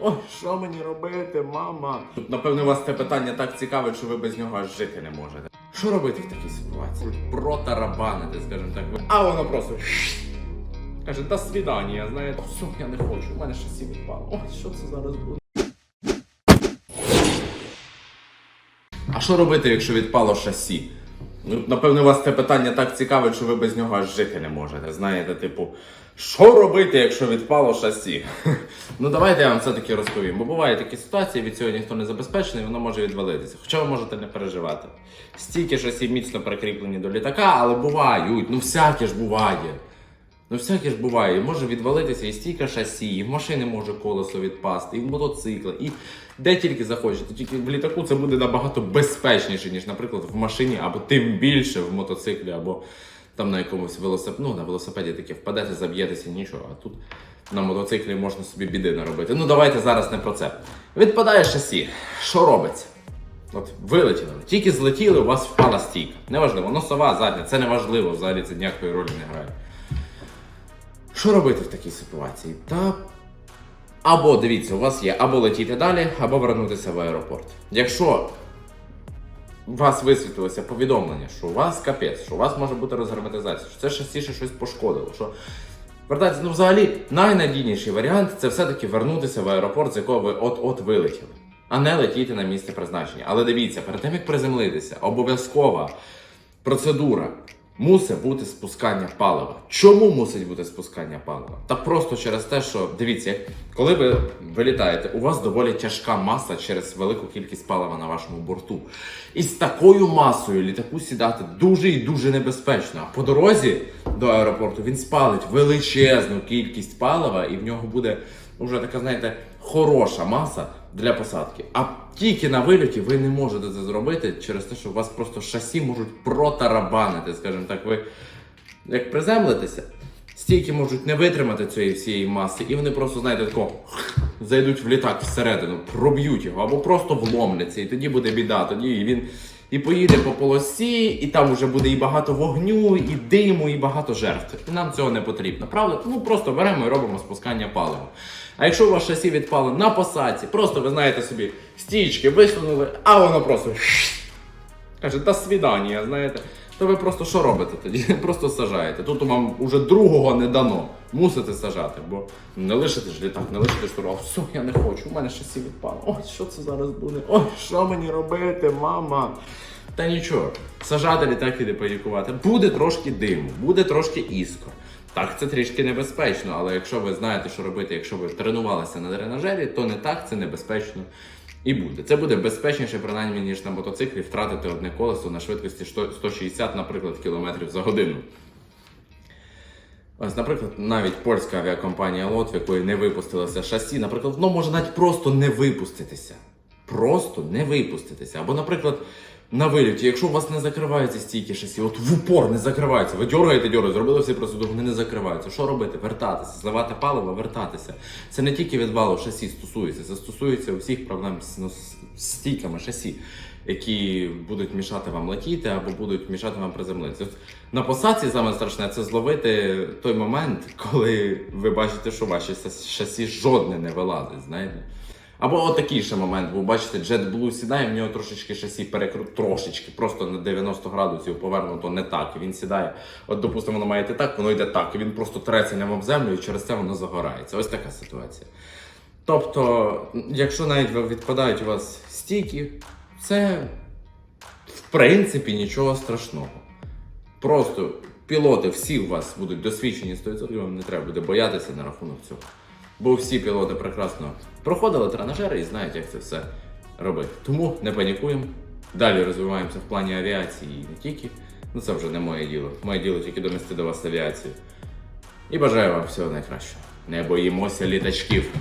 Ой, що мені робити, мама? Тут, напевно, вас це питання так цікавить, що ви без нього аж жити не можете. Що робити в такій ситуації? Протарабанити, скажімо так. А воно просто. Каже, до свідання, знаєте. Все, я не хочу, у мене щось відпало. Ой, що це зараз буде? А що робити, якщо відпало шасі? Ну, напевно, вас це питання так цікавить, що ви без нього аж жити не можете. Знаєте, типу, що робити, якщо відпало шасі? ну давайте я вам все-таки розповім. Бо бувають такі ситуації, від цього ніхто не забезпечений, воно може відвалитися. Хоча ви можете не переживати. Стільки шасі міцно прикріплені до літака, але бувають, ну всяке ж буває. Ну, всяке ж буває, може відвалитися і стійка шасі, і в машини може колесо відпасти, і в мотоцикла, і де тільки захочете. Тільки в літаку це буде набагато безпечніше, ніж, наприклад, в машині, або тим більше в мотоциклі, або там на якомусь велосипеді. Ну, на велосипеді таке впадете, заб'єтеся, нічого. А тут на мотоциклі можна собі біди наробити. Ну, давайте зараз не про це. Відпадає шасі. Що робиться? От вилетіли, тільки злетіли, у вас впала стійка. Неважливо, носова, задня, це не важливо, взагалі це ніякої ролі не грає. Що робити в такій ситуації? Та або дивіться, у вас є або летіти далі, або вернутися в аеропорт. Якщо у вас висвітлилося повідомлення, що у вас капець, що у вас може бути розгерметизація, що це частіше щось пошкодило. що ну взагалі найнадійніший варіант це все-таки вернутися в аеропорт, з якого ви от-от вилетіли, а не летіти на місце призначення. Але дивіться, перед тим як приземлитися, обов'язкова процедура мусить бути спускання палива. Чому мусить бути спускання палива? Та просто через те, що дивіться, коли ви вилітаєте, у вас доволі тяжка маса через велику кількість палива на вашому борту. І з такою масою літаку сідати дуже і дуже небезпечно. А по дорозі до аеропорту він спалить величезну кількість палива, і в нього буде вже така, знаєте, хороша маса для посадки. А тільки на вильоті ви не можете це зробити через те, що вас просто шасі можуть протарабанити, скажімо так, ви як приземлитеся, стійки можуть не витримати цієї всієї маси, і вони просто, знаєте, тако зайдуть в літак всередину, проб'ють його або просто вломляться, і тоді буде біда. Тоді він і поїде по полосі, і там вже буде і багато вогню, і диму, і багато жертв. І нам цього не потрібно. Правда? Ну просто беремо і робимо спускання палива. А якщо у вас шасі відпало на посадці, просто ви знаєте собі, стічки висунули, а воно просто каже, до свідання, знаєте. То ви просто що робите тоді? Просто сажаєте. Тут вам уже другого не дано. Мусите сажати, бо не лишите ж літак, не лишите штурвал. Все, я не хочу, у мене шасі відпало. Ой, що це зараз буде? Ой, що мені робити, мама? Та нічого, сажати літак і панікувати. Буде трошки диму, буде трошки іскор. Так, це трішки небезпечно, але якщо ви знаєте, що робити, якщо ви тренувалися на тренажері, то не так це небезпечно і буде. Це буде безпечніше, принаймні, ніж на мотоциклі втратити одне колесо на швидкості 160, наприклад, кілометрів за годину. Ось, наприклад, навіть польська авіакомпанія Лот, в якої не випустилося шасі, наприклад, воно може навіть просто не випуститися. Просто не випуститися. Або, наприклад, на виліті, якщо у вас не закриваються стійки шасі, от в упор не закриваються, ви дергаєте, дергаєте, зробили всі процедури, вони не закриваються. Що робити? Вертатися, зливати паливо, вертатися. Це не тільки відвалу шасі стосується, це стосується усіх проблем з, ну, стійками шасі, які будуть мішати вам летіти або будуть мішати вам приземлитися. На посадці саме страшне це зловити той момент, коли ви бачите, що ваші шасі жодне не вилазить, знаєте. Або отакий ще момент, бо бачите, JetBlue сідає, в нього трошечки шасі перекрут, трошечки, просто на 90 градусів повернуто не так. І він сідає. От, допустимо, воно має йти так, воно йде так. І він просто треться ним об землю, і через це воно загорається. Ось така ситуація. Тобто, якщо навіть відпадають у вас стійки, це в принципі нічого страшного. Просто пілоти всі у вас будуть досвідчені 100%, вам не треба буде боятися на рахунок цього. Бо всі пілоти прекрасно проходили тренажери і знають, як це все робити. Тому не панікуємо. Далі розвиваємося в плані авіації і не тільки. Ну це вже не моє діло. Моє діло тільки донести до вас авіацію. І бажаю вам всього найкращого. Не боїмося літачків.